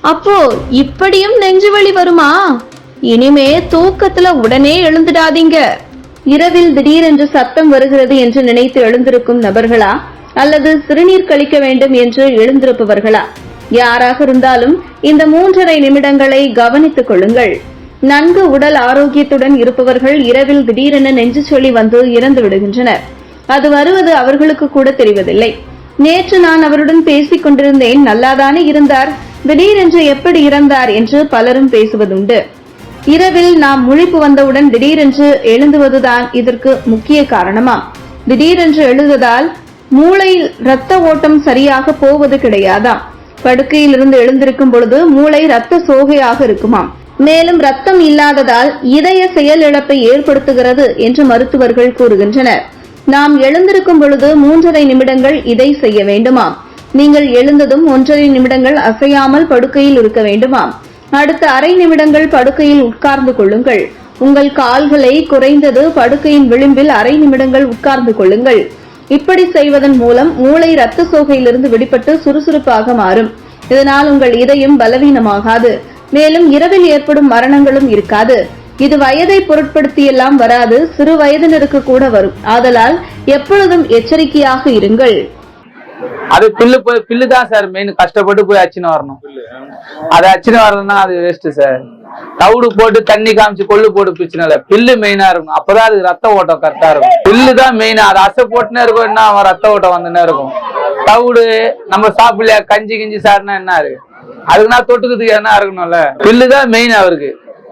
அப்போ இப்படியும் நெஞ்சு வலி வருமா? இனிமே தூக்கத்துல உடனே எழுந்துடாதீங்க. இரவில் திடீரென்று சத்தம் வருகிறது என்று நினைத்து எழுந்திருக்கும் நபர்களா? அல்லது சிறுநீர் கழிக்க வேண்டும் என்று எழுந்திருப்பவர்களா? யாராக இருந்தாலும் இந்த மூன்றரை நிமிடங்களை கவனித்துக் கொள்ளுங்கள். நன்கு உடல் ஆரோக்கியத்துடன் இருப்பவர்கள் இரவில் திடீரென நெஞ்சு சொல்லி வந்து இறந்து விடுகின்றனர். அது வருவது அவர்களுக்கு கூட தெரிவதில்லை. நேற்று நான் அவருடன் பேசிக் கொண்டிருந்தேன். நல்லாதானே இருந்தார்? திடீரென்று எப்படி இறந்தார் என்று பலரும் பேசுவதுண்டு. இரவில் நாம் முழிப்பு வந்தவுடன் திடீரென்று எழுந்துவதுதான் இதற்கு முக்கிய காரணமாம் திடீரென்று எழுதுவதால் மூளையில் இரத்த ஓட்டம் சரியாக போவது கிடையாதாம் படுக்கையில் இருந்து எழுந்திருக்கும் பொழுது மூளை இரத்த சோகையாக இருக்குமாம்? மேலும் ரத்தம் இல்லாததால் இதய செயலிழப்பை ஏற்படுத்துகிறது என்று மருத்துவர்கள் கூறுகின்றனர். நாம் எழுந்திருக்கும் பொழுது மூன்றரை நிமிடங்கள் இதை செய்ய வேண்டுமாம். நீங்கள் எழுந்ததும் ஒன்றரை நிமிடங்கள் அசையாமல் படுக்கையில் இருக்க வேண்டுமாம். அடுத்த அரை நிமிடங்கள் படுக்கையில் உட்கார்ந்து கொள்ளுங்கள். உங்கள் கால்களை குறைந்தது படுக்கையின் விளிம்பில் அரை நிமிடங்கள் உட்கார்ந்து கொள்ளுங்கள். இப்படி செய்வதன் மூலம் மூளை இரத்த சோகையிலிருந்து விடுபட்டு சுறுசுறுப்பாக மாறும். இதனால் உங்கள் இதயம் பலவீனமாகாது. மேலும் இரவில் ஏற்படும் மரணங்களும் இருக்காது. இது வயதை பொருட்படுத்தியெல்லாம் வராது. சிறு வயதினருக்கு கூட வரும். ஆதலால் எப்பொழுதும் எச்சரிக்கையாக இருங்கள். அது பில்லு போய் பில்லு தான் சார் மெயின் கஷ்டப்பட்டு போய் அச்சின்னு வரணும். அது அச்சின்னு வரணும்னா அது வேஸ்ட் சார். தவிடு போட்டு தண்ணி காமிச்சு கொள்ளு போட்டு பிரச்சனை இல்லை. பில்லு மெயினா இருக்கும் அப்பதான் அதுக்கு ரத்த ஓட்டம் கரெக்டா இருக்கும். பில்லு தான் மெயினா அது அசை போட்டுனே இருக்கும் என்ன அவன் ரத்த ஓட்டம் வந்துனே இருக்கும். தவிடு நம்ம சாப்பிடலையா? கஞ்சி கிஞ்சி சாப்பிட்டா என்ன இருக்கு? அதுக்கு நான் தொட்டுக்கிறதுக்கு என்ன இருக்கணும்ல. பில்லு தான் மெயின் அவருக்கு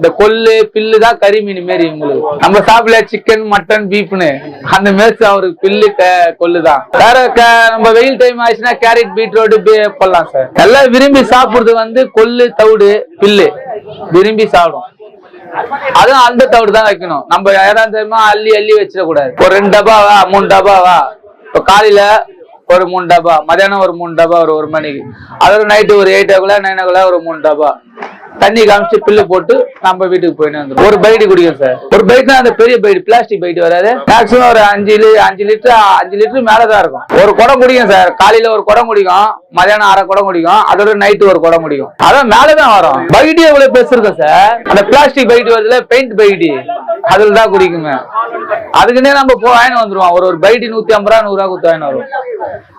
இந்த கொல்லு பில்லு தான் கறி மீன் மாரி உங்களுக்கு நம்ம சாப்பிடல சிக்கன் மட்டன் பீஃப்னு அந்த மேட்ச் அவருக்கு பில்லு க- தான். வேற க- நம்ம வெயில் டைம் ஆச்சுன்னா கேரட் பீட்ரூட் போடலாம் சார் எல்லாம் விரும்பி சாப்பிடுறது வந்து கொல்லு தவிடு பில்லு. விரும்பி சாப்பிடும். அதுவும் அந்த தவிடு தான் வைக்கணும். நம்ம ஏதாவது தெரியுமா அள்ளி அள்ளி வச்சிடக்கூடாது. ஒரு ரெண்டு டப்பாவா மூணு டப்பாவா இப்போ காலையில ஒரு மூணு டப்பா மதியானம் ஒரு மூணு டப்பா ஒரு ஒரு மணிக்கு. அதோட நைட்டு ஒரு எயிட் ஓ நைன் ஓ ஒரு மூணு டப்பா. தண்ணி காமிச்சு பில்லு போட்டு நம்ம வீட்டுக்கு போயிட்டு வந்துடும் ஒரு பைட்டு குடிக்கும் சார். ஒரு பைட்னா அந்த பெரிய பைட் பிளாஸ்டிக் பைட் வராது. மேக்ஸிமம் ஒரு அஞ்சு அஞ்சு லிட்டர் அஞ்சு லிட்டர் மேலதான் இருக்கும். ஒரு குடம் குடிக்கும் சார். காலையில ஒரு குடம் குடிக்கும் மதியானம் அரை குடம் குடிக்கும் அதோட நைட்டு ஒரு குடம் குடிக்கும். அதான் மேலதான் வரும். பைட்டு எவ்வளவு பெருசு இருக்கும் சார்? அந்த பிளாஸ்டிக் பைட் வருதுல பெயிண்ட் பைட்டு. அதுல தான் குடிக்குங்க. அதுக்குன்னே நம்ம போ வாங்கிட்டு வந்துருவோம். ஒரு ஒரு பைட்டு நூத்தி ஐம்பது ரூபா நூறு ரூபா கொடுத்து வாங்கிட்டு வரும்